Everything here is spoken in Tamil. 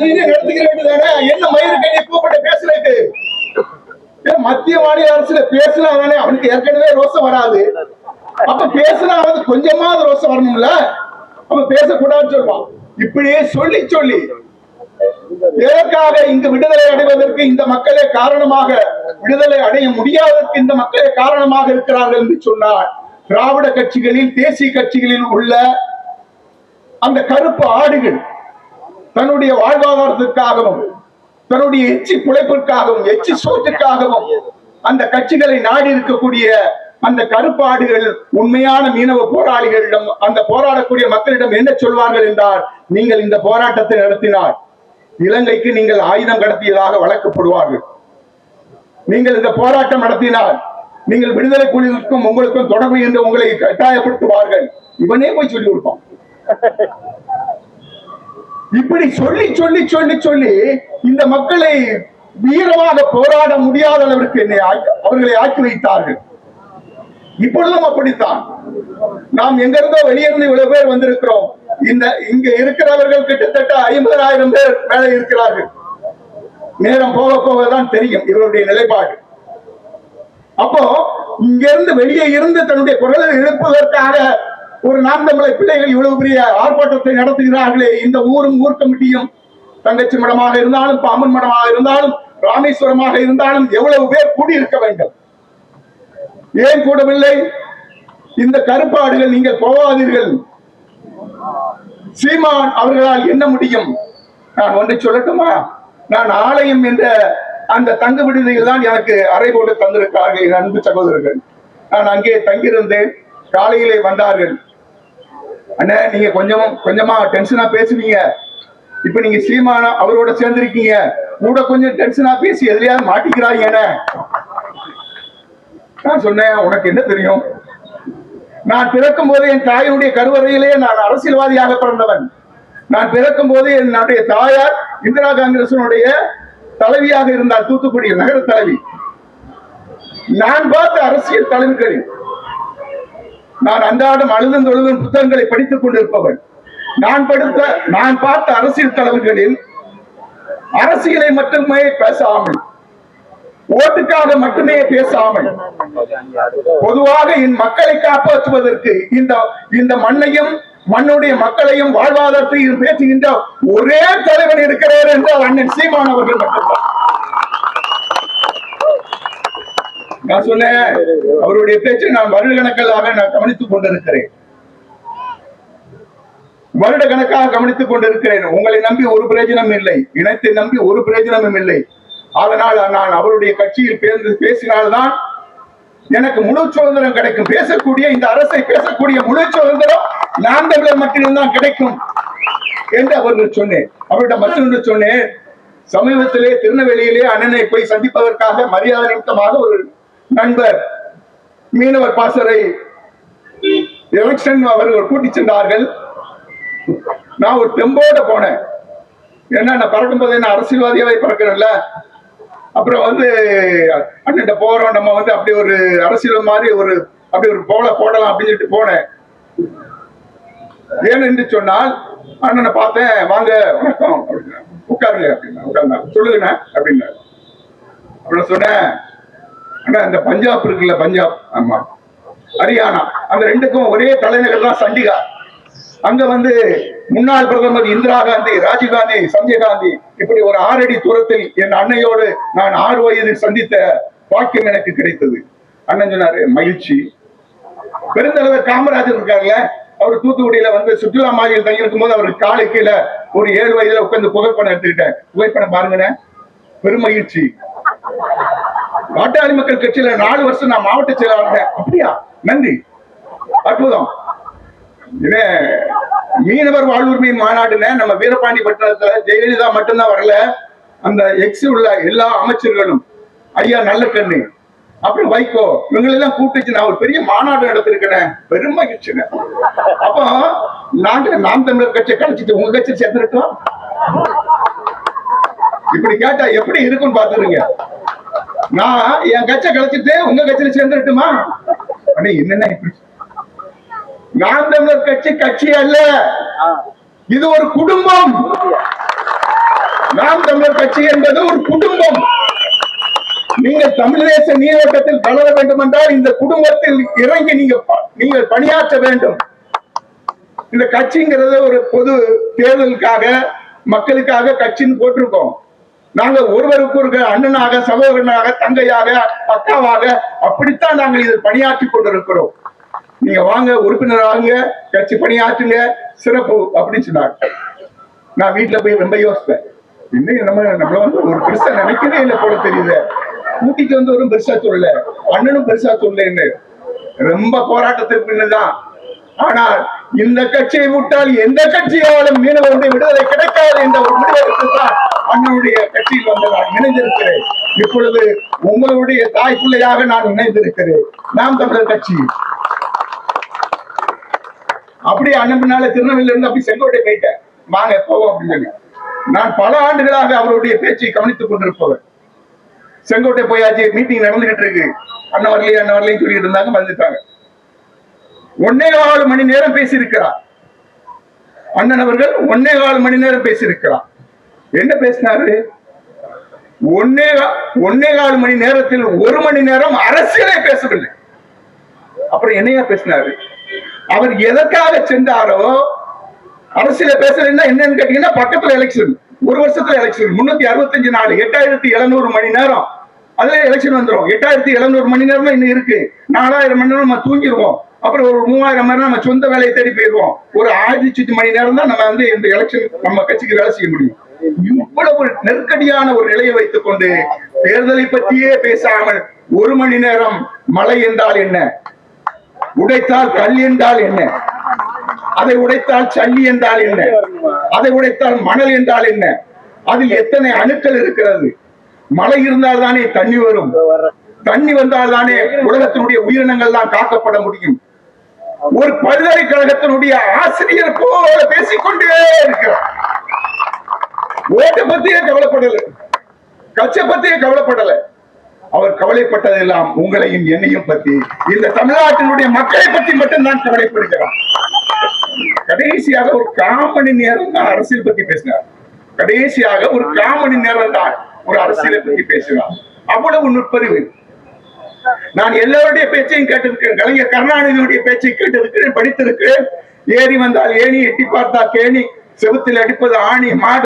போராட்டத்தை நடத்துகிற வேண்டியதானே என்ன மயிறு கண்ணி கூப்பிட்டு பேசுறதுக்கு? மத்திய மாநில அரசுல பேசினாலே அவனுக்கு ஏற்கனவே ரோசம் வராது. அப்ப பேசினா வந்து கொஞ்சமாவது ரோசம் வரணும்ல? அப்ப பேசக்கூடாதுன்னு சொல்லுவான். இப்படியே சொல்லி சொல்லி. எதற்காக இங்கு விடுதலை அடைவதற்கு இந்த மக்களே காரணமாக விடுதலை அடைய முடியாததற்கு இந்த மக்களே காரணமாக இருக்கிறார்கள் என்று சொன்னார். திராவிட கட்சிகளில் தேசிய கட்சிகளில் உள்ள அந்த கருப்பு ஆடுகள் தன்னுடைய வாழ்வாதாரத்திற்காகவும் தன்னுடைய எச்சி பிழைப்பிற்காகவும் எச்சி சோற்றுக்காகவும் அந்த கட்சிகளை நாடி இருக்கக்கூடிய அந்த கருப்பாடுகள் உண்மையான மீனவ போராளிகளிடம் அந்த போராடக்கூடிய மக்களிடம் என்ன சொல்வார்கள் என்றால் நீங்கள் இந்த போராட்டத்தை நடத்தினால் இலங்கைக்கு நீங்கள் ஆயுதம் கடத்தியதாக வழக்கப்படுவார்கள். நீங்கள் இந்த போராட்டம் நடத்தினால் நீங்கள் விடுதலை புலிகளுக்கும் உங்களுக்கும் தொடர்பு என்று உங்களை கட்டாயப்படுத்துவார்கள். இவனே போய் சொல்லி கொடுப்பான். இப்படி சொல்லி சொல்லி சொல்லி சொல்லி இந்த மக்களை வீரமாக போராட முடியாத அளவிற்கு என்னை அவர்களை ஆக்கி வைத்தார்கள். இப்பொழுதும் அப்படித்தான். நாம் எங்கிருந்தோ வெளியிருந்து இவ்வளவு பேர் வந்திருக்கிறோம். இந்த இங்க இருக்கிறவர்கள் கிட்டத்தட்ட ஐம்பதாயிரம் பேர் மேலே இருக்கிறார்கள். நேரம் போக போக தான் தெரியும் இவருடைய நிலைப்பாடு. அப்போ இங்கிருந்து வெளியே இருந்து தன்னுடைய குரலை எழுப்புவதற்காக ஒரு நாம் பிள்ளைகள் இவ்வளவு பெரிய ஆர்ப்பாட்டத்தை நடத்துகிறார்களே இந்த ஊரும் ஊர் கமிட்டியும் தங்கச்சி மடமாக இருந்தாலும் பாம்பன் மடமாக இருந்தாலும் ராமேஸ்வரமாக இருந்தாலும் எவ்வளவு பேர் கூடியிருக்க வேண்டும்? ஏன் கூடவில்லை? இந்த கருப்பாடுகள் நீங்கள் போகாதீர்கள். சீமான் அவர்களால் என்ன முடியும்? நான் ஒன்றை சொல்லட்டுமா? நான் ஆலயம் என்ற அந்த தங்கு விடுதியில் தான் எனக்கு அறை போட்டு தந்திருக்கிறார்கள் என் அன்பு சகோதரர்கள். நான் அங்கே தங்கியிருந்தேன். காலையிலே வந்தார்கள். அண்ணே நீங்க கொஞ்சம் கொஞ்சமா டென்ஷனா பேசுவீங்க இப்ப நீங்க சீமானா அவரோட சேர்ந்திருக்கீங்க. கூட கொஞ்சம் டென்ஷனா பேசி எதுலயாவது மாட்டிக்கிறாங்க நான் சொன்னேன் உனக்கு என்ன தெரியும்? நான் பிறக்கும் போது என் தாயினுடைய கருவறையிலே நான் அரசியல்வாதியாக பிறந்தவன். நான் பிறக்கும் போது என்னுடைய தாயார் இந்திரா காங்கிரசனுடைய தலைவியாக இருந்தார் தூத்துக்குடி நகர தலைவி. நான் பார்த்த அரசியல் தலைவர்களில் நான் அன்றாடம் அழுதும் தொழுதும் புத்தகங்களை படித்துக் கொண்டிருப்பவன். நான் படுத்த நான் பார்த்த அரசியல் தலைவர்களில் அரசியலை மட்டுமே பேசாமல் ஓட்டுக்காக மட்டுமே பேசாமல் பொதுவாக என் மக்களை காப்பாற்றுவதற்கு இந்த இந்த மண்ணையும் மண்ணுடைய மக்களையும் வாழ்வாதாரத்தையும் பேசுகின்ற ஒரே தலைவன் இருக்கிறார் என்றால் அண்ணன் சீமான் அவர்கள் மட்டும்தான். நான் சொன்னேன் அவருடைய பேச்சை நான் வருட கணக்கலாக நான் கவனித்துக் கொண்டிருக்கிறேன். வருட கணக்காக கவனித்துக் கொண்டிருக்கிறேன். உங்களை நம்பி ஒரு பிரயோஜனம் இல்லை. இனத்தை நம்பி ஒரு பிரயோஜனமும் இல்லை. அதனால் நான் அவருடைய கட்சியில் பேர்ந்து பேசினால்தான் எனக்கு முழு சுதந்திரம் கிடைக்கும். பேசக்கூடிய இந்த அரசை பேசக்கூடிய முழு சுதந்திரம் நான் தமிழர் மட்டும்தான் கிடைக்கும் என்று அவர்கள் சொன்னேன். அவரிடம் மற்றொன்று சொன்னேன். சமீபத்திலே திருநெல்வேலியிலே அண்ணனை போய் சந்திப்பதற்காக மரியாதை நிமித்தமாக ஒரு நண்பர் மீனவர் பாசறை எலெக்ஷன் அவர்கள் கூட்டி சென்றார்கள். நான் ஒரு தெம்போட போனேன். ஏன்னா நான் பறக்கும் போதே நான் அரசியல்வாதியாவே பறக்கிறேன்ல. அப்புறம் வந்து அண்ணன் போறோம் நம்ம வந்து அப்படி ஒரு அரசியல் மாதிரி ஒரு அப்படி ஒரு போல போடலாம் அப்படின்னு சொல்லிட்டு போனேன். ஏன் என்று சொன்னால் அண்ணனை பார்த்தேன் வாங்க வணக்கம். அப்படின்னா உட்காருங்க. அப்படின்னா உட்கார்ந்தா சொல்லுங்கண்ணா அப்படின்னா அப்புறம் சொன்னேன் அண்ணா இந்த பஞ்சாப் இருக்குல்ல பஞ்சாப். ஆமா. ஹரியானா. அந்த ரெண்டுக்கும் ஒரே தலைநகர் தான் சண்டிகார் அங்க வந்து முன்னாள் பிரதமர் இந்திரா காந்தி ராஜீவ் காந்தி சஞ்சய் காந்தி இப்படி ஒரு ஆறடி தூரத்தில் என் அன்னையோடு நான் ஆறு வயதில் சந்தித்த வாக்கியம் எனக்கு கிடைத்தது. அண்ணன் சொன்னாரு மகிழ்ச்சி. பெருந்தலைவர் காமராஜர் இருக்காருல்ல அவர் தூத்துக்குடியில வந்து சுற்றுலா மாநிலம் தங்கியிருக்கும் போது அவருக்கு காலை கீழே ஒரு ஏழு வயதுல உட்கார்ந்து புகைப்படம் எடுத்துக்கிட்டேன் புகைப்படம் பாருங்கண்ணே பெருமகிழ்ச்சி பாட்டாளி மக்கள் கட்சியில நாலு வருஷம் நான் மாவட்ட செயலாளர் அப்படியா? நன்றி. அற்புதம். மீனவர் வாழ்வுரிமை மாநாடுல நம்ம வீரபாண்டி பட்டணத்துல ஜெயலலிதா மட்டும்தான் வரல. அந்த எக்ஸ் உள்ள எல்லா அமைச்சர்களும் ஐயா நல்ல கண்ணு. அப்புறம் வைகோ இவங்களெல்லாம் கூப்பிட்டு நான் ஒரு பெரிய மாநாடு நடத்திருக்கிறேன் பெரும் மகிழ்ச்சிங்க. அப்போ நாங்க நாம் தமிழர் கட்சியை கழிச்சிட்டு உங்க கட்சி சேர்ந்துருக்கோம் இப்படி கேட்டா எப்படி இருக்கும்னு பாத்துருங்க நான் என் கட்சை கழிச்சுட்டு உங்க கட்சியில சேர்ந்துருட்டுமா அண்ணே என்னென்ன நான் தமிழர் கட்சி கட்சி அல்ல. இது ஒரு குடும்பம். நாம் தமிழர் கட்சி என்பது ஒரு குடும்பம். நீங்கள் தமிழ் தேச நீரோட்டத்தில் கலர வேண்டும் என்றால் இந்த குடும்பத்தில் இறங்கி நீங்க நீங்கள் பணியாற்ற வேண்டும். இந்த கட்சிங்கிறது ஒரு பொது தேர்தலுக்காக மக்களுக்காக கட்சின்னு போட்டிருக்கோம். நாங்க ஒருவருக்கு ஒரு அண்ணனாக சகோதரனாக தங்கையாக அக்காவாக அப்படித்தான் நாங்கள் இதில் பணியாற்றி கொண்டிருக்கிறோம். நீங்க வாங்க உறுப்பினராகுங்க கட்சி பணியாற்றுங்க சிறப்பு அப்படின்னு சொன்னாங்க. நான் வீட்டுல போய் ரொம்ப யோசிப்பேன். இன்னும் நம்ம நம்மள வந்து ஒரு பெருசா நினைக்கவே இல்லை போல தெரியுது. ஊட்டிக்கு வந்து ஒரு பெருசா சொல்லல. அண்ணனும் பெருசா சொல்லலன்னு. ரொம்ப போராட்டத்திற்கு பின்னதான். ஆனால் இந்த கட்சியை விட்டால் எந்த கட்சியாலும் மீனவருடைய விடுதலை கிடைக்காது என்ற ஒரு முடிவெடுத்து தான் அண்ணனுடைய கட்சியில் வந்து நான் இணைந்திருக்கிறேன். இப்பொழுது உங்களுடைய தாய் பிள்ளையாக நான் இணைந்திருக்கிறேன். நாம் தமிழர் கட்சி. அப்படியே அண்ணன் பின்னால திருநெல்வேலியில இருந்து அப்படி செங்கோட்டை போயிட்டேன் வாங்க போவோம் அப்படின்னு சொல்லி நான் பல ஆண்டுகளாக அவருடைய பேச்சை கவனித்துக் கொண்டிருப்பவர். செங்கோட்டை போயாச்சு மீட்டிங் நடந்துகிட்டு இருக்கு. அண்ணன் வரலையே அண்ணன் வரலையும் சொல்லிட்டு இருந்தாங்க வந்துட்டாங்க. ஒன்னே கால் மணி நேரம் பேசியிருக்கிறார். அண்ணன் அவர்கள் ஒன்னே கால் மணி நேரம் பேசியிருக்கிறார். என்ன பேசினாரு? ஒன்னே கா- ஒன்னே கால் மணி நேரத்தில் ஒரு மணி நேரம் அரசியலை பேசவில்லை. அப்புறம் என்னையா பேசினாரு? அவர் எதற்காக சென்றாரோ அரசியல பேசலைன்னா என்னன்னு கேட்டீங்கன்னா பக்கத்துல எலெக்ஷன் ஒரு வருஷத்துல எலெக்ஷன் முன்னூத்தி அறுபத்தஞ்சு நாள் எட்டாயிரத்தி எழுநூறு மணி நேரம். அதுல எலெக்ஷன் வந்துடும் எட்டாயிரத்தி எழுநூறு மணி நேரம் இன்னும் இருக்கு. நாலாயிரம் மணி நேரம் நம்ம தூங்கிடுவோம் அப்புறம் ஒரு மூவாயிரம் மணி நேரம் நம்ம சொந்த வேலையை தேடி போயிடுவோம் ஒரு ஆயிரத்தி சுத்தி மணி நேரம் தான் நம்ம வந்து இந்த எலெக்ஷன் நம்ம கட்சிக்கு வேலை செய்ய முடியும். இவ்வளவு ஒரு நெருக்கடியான ஒரு நிலையை வைத்துக் கொண்டு தேர்தலை பற்றியே பேசாமல் ஒரு மணி நேரம் மழை என்றால் என்ன? உடைத்தால் கல் என்றால் என்ன? அதை உடைத்தால் சல்லி என்றால் என்ன? அதை உடைத்தால் மணல் என்றால் என்ன? அதில் எத்தனை அணுக்கள் இருக்கிறது? மழை இருந்தால் தானே தண்ணி வரும். தண்ணி வந்தால் தானே உலகத்தினுடைய உயிரினங்கள் தான் காக்கப்பட முடியும். ஒரு பல்கலைக்கழகத்தினுடைய ஆசிரியர் போல பேசிக்கொண்டே இருக்கிறார். ஓட்டை பத்தியே கவலைப்படல. கட்சை பத்தியே கவலைப்படல. அவர் கவலைப்பட்டதெல்லாம் உங்களையும் என்னையும் பத்தி இந்த தமிழ்நாட்டினுடைய மக்களை பத்தி மட்டும் தான் கவலைப்படுகிறார். கடைசியாக ஒரு காமணி நேரம் தான் அரசியல் பத்தி பேசினார். கடைசியாக ஒரு காமணி நேரம் தான் ஒரு அரசியலை பத்தி பேசினார். அவ்வளவு நுட்பறிவு. நான் எல்லோருடைய பேச்சையும் கேட்டிருக்கிறேன். கலைஞர் கருணாநிதியுடைய பேச்சை கேட்டிருக்கிறேன் படித்திருக்கிறேன். ஏறி வந்தால் ஏணி எட்டி பார்த்தா கேணி செவத்தில் அடிப்பது ஆணி மாடு